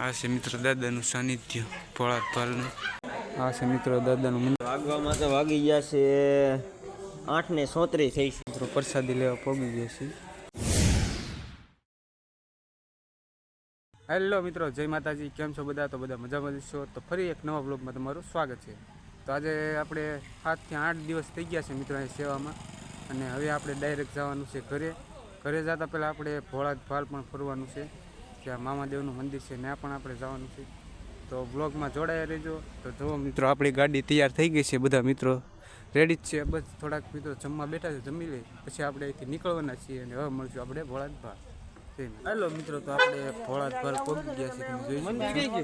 આ છે મિત્રો દાદાનું સાનિધ્ય ભોળાત પાલનું આ છે મિત્રો દાદાનું મંદિર. વાગવામાં તો વાગી ગયા છે આઠ ને સોત્રીસ થઈ છે. મિત્રો પ્રસાદી લેવા પગી ગયા છે હેલો મિત્રો જય માતાજી. કેમ છો બધા? તો બધા મજામાં છો. તો ફરી એક નવા બ્લોગમાં તમારું સ્વાગત છે. તો આજે આપણે સાતથી આઠ દિવસ થઈ ગયા છે મિત્રો અહીં સેવામાં. અને હવે આપણે ડાયરેક્ટ જવાનું છે ઘરે. ઘરે જતા પહેલાં આપણે ભોળા ભાલ પણ ફરવાનું છે. ત્યાં મામાદેવનું મંદિર છે ત્યાં પણ આપણે જવાનું છે. તો બ્લોગમાં જોડાયા રહેજો. તો જુઓ મિત્રો આપણી ગાડી તૈયાર થઈ ગઈ છે બધા મિત્રો. રેડી જ છે બસ થોડાક મિત્રો જમવા બેઠા છે જમી લે. પછી આપણે અહીંથી નીકળવાના છીએ અને હવે મળશું આપણે ભોળાજ ભાલ હેલો મિત્રો તો આપણે ભોળાજ ભાલ પહોંચી ગયા છીએ તમે જોઈ શકો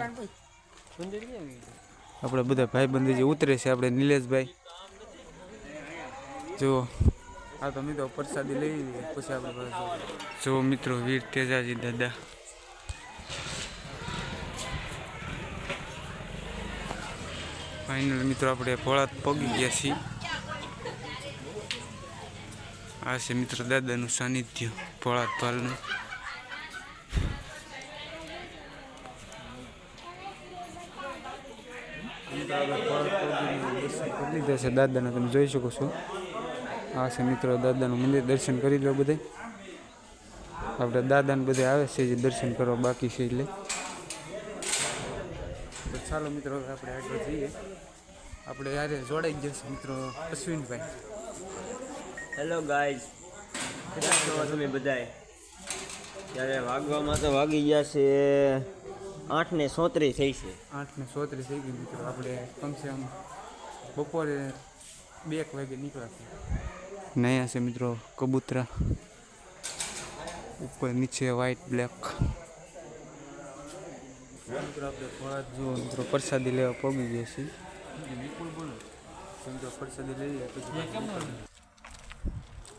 આપણે બધા ભાઈબંધ જે ઉતરે છે આપણે નિલેશભાઈ. જુઓ. આ તો મિત્રો પ્રસાદી લઈ લઈએ પછી આપણે જુઓ મિત્રો વીર તેજાજી દાદા. ફાઇનલ મિત્રો, આપણે ભોળાત પગી ગયા છીએ. આ છે મિત્રો દાદાનું સાનિધ્ય, ભોળાત ભાલનું. દાદાને, તમે જોઈ શકો છો. આ છે મિત્રો દાદાનું મંદિર, દર્શન કરી લો બધે આપણે દાદાને બધે આવે છે જે દર્શન કરવા બાકી છે એટલે. તો ચાલો મિત્રો હવે આપણે આગળ જઈએ. આપણે યારે જોડાઈ ગયા છે મિત્રો અશ્વિનભાઈ. હેલો ગાઈઝ કેટલા છો તમે બધાય? ત્યારે વાગવામાં તો વાગી ગયા છે આઠ ને સોત્રીસ થઈ છે. આઠ ને સોત્રીસ થઈ ગઈ મિત્રો આપણે કમસે કમ બપોરે બે એક વાગે નીકળ્યા નયા છે મિત્રો કબૂતરા. ઉપર નીચે વ્હાઈટ બ્લેક પ્રસાદી લેવા પગી ગયા છીએ. મિત્રો પ્રસાદી લઈ લઈએ, પછી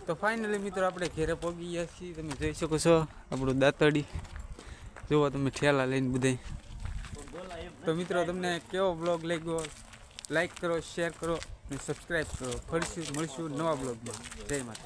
તો ફાઇનલી મિત્રો આપણે ઘેરે પગી ગયા છીએ. તમે જોઈ શકો છો આપણું દાંતડી જોવા તમે ઠેલા લઈને બધાય. તો મિત્રો તમને કેવો બ્લોગ લાગ્યો? લાઈક કરો શેર કરો અને સબસ્ક્રાઈબ કરો. ફરીશું મળીશું નવા બ્લોગમાં જય માતા